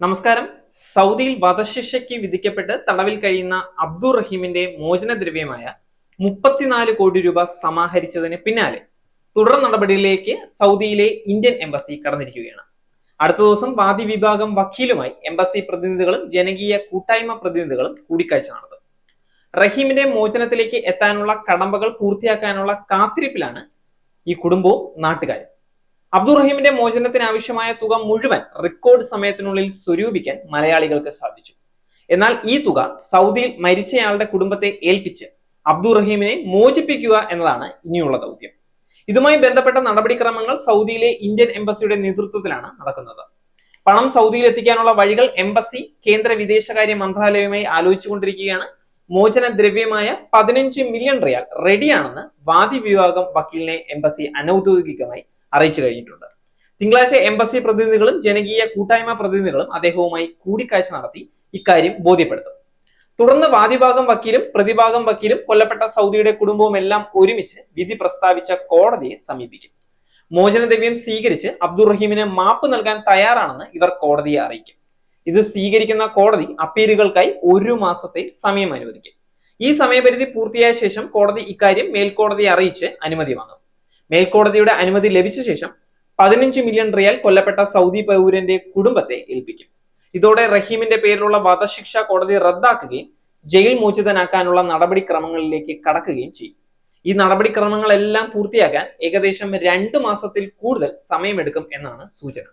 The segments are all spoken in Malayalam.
നമസ്കാരം. സൗദിയിൽ വധശിക്ഷയ്ക്ക് വിധിക്കപ്പെട്ട് തടവിൽ കഴിയുന്ന അബ്ദുൾ റഹീമിന്റെ മോചനദ്രവ്യമായ മുപ്പത്തിനാല് കോടി രൂപ സമാഹരിച്ചതിന് പിന്നാലെ തുടർ നടപടികളിലേക്ക് സൗദിയിലെ ഇന്ത്യൻ എംബസി കടന്നിരിക്കുകയാണ്. അടുത്ത ദിവസം വാദി വിഭാഗം വക്കീലുമായി എംബസി പ്രതിനിധികളും ജനകീയ കൂട്ടായ്മ പ്രതിനിധികളും കൂടിക്കാഴ്ച നടത്തും. റഹീമിന്റെ മോചനത്തിലേക്ക് എത്താനുള്ള കടമ്പകൾ പൂർത്തിയാക്കാനുള്ള കാത്തിരിപ്പിലാണ് ഈ കുടുംബവും നാട്ടുകാരും. അബ്ദുൾ റഹീമിന്റെ മോചനത്തിന് ആവശ്യമായ തുക മുഴുവൻ റെക്കോർഡ് സമയത്തിനുള്ളിൽ സ്വരൂപിക്കാൻ മലയാളികൾക്ക് സാധിച്ചു. എന്നാൽ ഈ തുക സൗദിയിൽ മരിച്ചയാളുടെ കുടുംബത്തെ ഏൽപ്പിച്ച് അബ്ദുറഹീമിനെ മോചിപ്പിക്കുക എന്നതാണ് ഇനിയുള്ള ദൗത്യം. ഇതുമായി ബന്ധപ്പെട്ട നടപടിക്രമങ്ങൾ സൗദിയിലെ ഇന്ത്യൻ എംബസിയുടെ നേതൃത്വത്തിലാണ് നടക്കുന്നത്. പണം സൗദിയിൽ എത്തിക്കാനുള്ള വഴികൾ എംബസി കേന്ദ്ര വിദേശകാര്യ മന്ത്രാലയവുമായി ആലോചിച്ചുകൊണ്ടിരിക്കുകയാണ്. മോചന ദ്രവ്യമായ പതിനഞ്ച് മില്യൺ റിയാൽ റെഡിയാണെന്ന് വാദി വിഭാഗം വക്കീലിനെ എംബസി അനൌദ്യോഗികമായി അറിയിച്ചു കഴിഞ്ഞിട്ടുണ്ട്. തിങ്കളാഴ്ച എംബസി പ്രതിനിധികളും ജനകീയ കൂട്ടായ്മ പ്രതിനിധികളും അദ്ദേഹവുമായി കൂടിക്കാഴ്ച നടത്തി ഇക്കാര്യം ബോധ്യപ്പെടുത്തും. തുടർന്ന് വാദിഭാഗം വക്കീലും പ്രതിഭാഗം വക്കീലും കൊല്ലപ്പെട്ട സൗദിയുടെ കുടുംബവും എല്ലാം ഒരുമിച്ച് വിധി പ്രസ്താവിച്ച കോടതിയെ സമീപിക്കും. മോചനദ്രവ്യം സ്വീകരിച്ച് അബ്ദുറഹീമിന് മാപ്പ് നൽകാൻ തയ്യാറാണെന്ന് ഇവർ കോടതിയെ അറിയിക്കും. ഇത് സ്വീകരിക്കുന്ന കോടതി അപ്പീലുകൾക്കായി ഒരു മാസത്തെ സമയം അനുവദിക്കും. ഈ സമയപരിധി പൂർത്തിയായ ശേഷം കോടതി ഇക്കാര്യം മേൽക്കോടതിയെ അറിയിച്ച് അനുമതി വാങ്ങും. മേൽക്കോടതിയുടെ അനുമതി ലഭിച്ച ശേഷം പതിനഞ്ച് മില്യൺ റിയാൽ കൊല്ലപ്പെട്ട സൗദി പൗരന്റെ കുടുംബത്തെ ഏൽപ്പിക്കും. ഇതോടെ റഹീമിന്റെ പേരിലുള്ള വധശിക്ഷ കോടതി റദ്ദാക്കുകയും ജയിൽ മോചിതനാക്കാനുള്ള നടപടിക്രമങ്ങളിലേക്ക് കടക്കുകയും ചെയ്യും. ഈ നടപടിക്രമങ്ങളെല്ലാം പൂർത്തിയാക്കാൻ ഏകദേശം രണ്ട് മാസത്തിൽ കൂടുതൽ സമയമെടുക്കും എന്നാണ് സൂചന.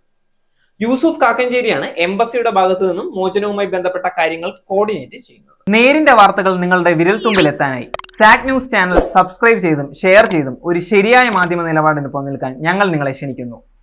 യൂസുഫ് കാക്കഞ്ചേരിയാണ് എംബസിയുടെ ഭാഗത്തു നിന്നും മോചനവുമായി ബന്ധപ്പെട്ട കാര്യങ്ങൾ കോർഡിനേറ്റ് ചെയ്യുന്നത്. നേരിന്റെ വാർത്തകൾ നിങ്ങളുടെ വിരൽത്തുമ്പിൽ എത്താനായി സാക് ന്യൂസ് ചാനൽ സബ്സ്ക്രൈബ് ചെയ്തും ഷെയർ ചെയ്തും ഒരു ശരിയായ മാധ്യമ നിലപാടിന് നിൽക്കാൻ ഞങ്ങൾ നിങ്ങളെ ക്ഷണിക്കുന്നു.